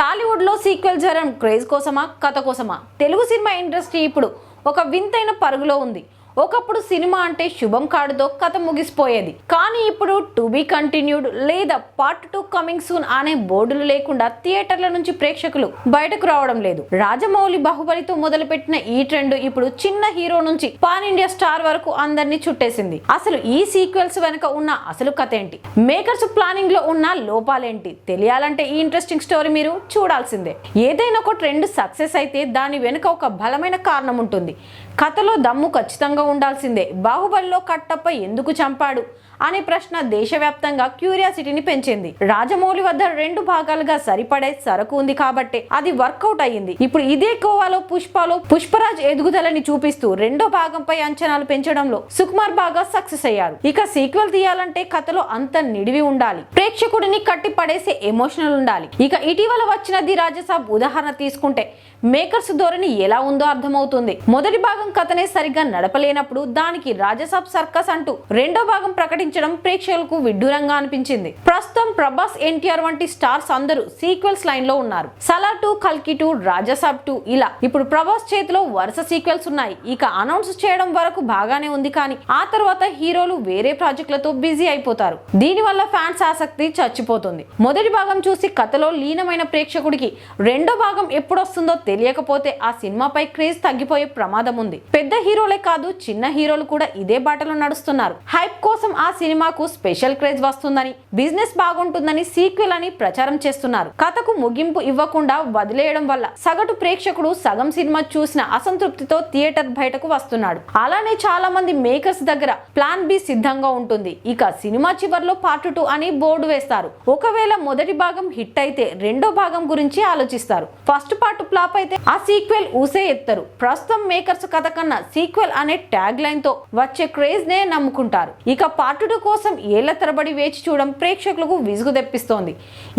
టాలీవుడ్లో సీక్వెల్ జరం క్రేజ్ కోసమా కథ కోసమా? తెలుగు సినిమా ఇండస్ట్రీ ఇప్పుడు ఒక వింతైన పరుగులో ఉంది. ఒకప్పుడు సినిమా అంటే శుభం కాడుతో కథ ముగిసిపోయేది. కానీ ఇప్పుడు టు బి కంటిన్యూడ్ లేదా పార్ట్ టూ కమింగ్ సూన్ అనే బోర్డులు లేకుండా థియేటర్ల నుంచి ప్రేక్షకులు బయటకు రావడం లేదు. రాజమౌళి బాహుబలితో మొదలుపెట్టిన ఈ ట్రెండ్ ఇప్పుడు చిన్న హీరో నుంచి పాన్ ఇండియా స్టార్ వరకు అందరినీ చుట్టేసింది. అసలు ఈ సీక్వెల్స్ వెనుక ఉన్న అసలు కథ ఏంటి? మేకర్స్ ప్లానింగ్లో ఉన్న లోపాలేంటి? తెలియాలంటే ఈ ఇంట్రెస్టింగ్ స్టోరీ మీరు చూడాల్సిందే. ఏదైనా ఒక ట్రెండ్ సక్సెస్ అయితే దాని వెనుక ఒక బలమైన కారణం ఉంటుంది. కథలో దమ్ము ఖచ్చితంగా ఉండాల్సిందే. బాహుబలిలో కట్టప్ప ఎందుకు చంపాడు? అనే ప్రశ్న దేశవ్యాప్తంగా క్యూరియాసిటీని పెంచింది. రాజమౌళి వద్ద రెండు భాగాలుగా సరిపడే సరకు ఉంది కాబట్టి అది వర్కౌట్ అయ్యింది. ఇప్పుడు ఇదే కోవాలో పుష్పలో పుష్పరాజ్ ఎదుగుదలని చూపిస్తూ రెండో భాగంపై అంచనాలు పెంచడంలో సుకుమార్ బాగా సక్సెస్ అయ్యారు. ఇక సీక్వెల్ తీయాలంటే కథలో అంత నిడివి ఉండాలి. ప్రేక్షకుడిని కట్టి పడేసే ఎమోషనల్ ఉండాలి. ఇక ఇటీవల వచ్చిన ది రాజసాబ్ ఉదాహరణ తీసుకుంటే మేకర్స్ ధోరణి ఎలా ఉందో అర్థమవుతుంది. మొదటి భాగం కథనే సరిగ్గా నడపలేనప్పుడు దానికి రాజసాబ్ సర్కస్ అంటూ రెండో భాగం నటించడం ప్రేక్షకులకు విడ్డూరంగా అనిపించింది. ప్రస్తుతం ప్రభాస్ ఎన్టీఆర్ వంటి స్టార్స్ అందరూ సీక్వెల్స్ లైన్లో ఉన్నారు. సలార్ టూ కల్కి టూ రాజసాబ్ టూ ఇలా. ఇప్పుడు ప్రభాస్ చేతిలో వరుస సీక్వెల్స్ ఉన్నాయి. ఇక అనౌన్స్ చేయడం వరకు బాగానే ఉంది కానీ ఆ తర్వాత హీరోలు వేరే ప్రాజెక్టులతో బిజీ అయిపోతారు. దీనివల్ల ఫ్యాన్స్ ఆసక్తి చచ్చిపోతుంది. మొదటి భాగం చూసి కథలో లీనమైన ప్రేక్షకుడికి రెండో భాగం ఎప్పుడొస్తుందో తెలియకపోతే ఆ సినిమాపై క్రేజ్ తగ్గిపోయే ప్రమాదం ఉంది. పెద్ద హీరోలే కాదు చిన్న హీరోలు కూడా ఇదే బాటలో నడుస్తున్నారు. హైప్ కోసం ఆ సినిమాకు స్పెషల్ క్రేజ్ వస్తుందని బిజినెస్ బాగుంటుందని సీక్వెల్ అని ప్రచారం చేస్తున్నారు. కథకు ముగింపు ఇవ్వకుండా వదిలేయడం వల్ల సగటు ప్రేక్షకుడు సగం సినిమా చూసిన అసంతృప్తితో థియేటర్ బయటకు వస్తున్నాడు. అలానే చాలా మంది మేకర్స్ దగ్గర ప్లాన్ బి సిద్ధంగా ఉంటుంది. ఇక సినిమా చివర్లో పార్ట్ టూ అని బోర్డు వేస్తారు. ఒకవేళ మొదటి భాగం హిట్ అయితే రెండో భాగం గురించి ఆలోచిస్తారు. ఫస్ట్ పార్ట్ ఫ్లాప్ అయితే ఆ సీక్వెల్ ఊసే ఎత్తారు. ప్రస్తుతం మేకర్స్ కథ కన్నా సీక్వెల్ అనే ట్యాగ్ లైన్తో వచ్చే క్రేజ్ నే నమ్ముకుంటారు. ఇక పార్ట్ టూ కోసం ఏళ్ళ తరబడి వేచి చూడడం ప్రేక్షకులకు విసుగు తెప్పిస్తోంది.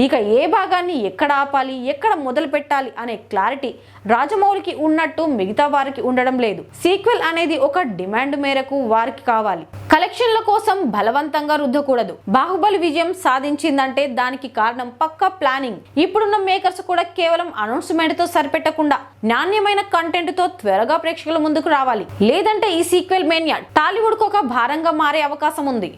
ఇక ఏ భాగాన్ని ఎక్కడ ఆపాలి ఎక్కడ మొదలు పెట్టాలి అనే క్లారిటీ రాజమౌళికి ఉన్నట్టు మిగతా వారికి ఉండడం లేదు. సీక్వెల్ అనేది ఒక డిమాండ్ మేరకు వారికి కావాలి. కలెక్షన్ల కోసం బలవంతంగా రుద్దకూడదు. బాహుబలి విజయం సాధించిందంటే దానికి కారణం పక్కా ప్లానింగ్. ఇప్పుడున్న మేకర్స్ కూడా కేవలం అనౌన్స్మెంట్తో సరిపెట్టకుండా నాణ్యమైన కంటెంట్తో త్వరగా ప్రేక్షకుల ముందుకు రావాలి. లేదంటే ఈ సీక్వెల్ మేనియా టాలీవుడ్కు ఒక భారంగా మారే అవకాశం ఉంది.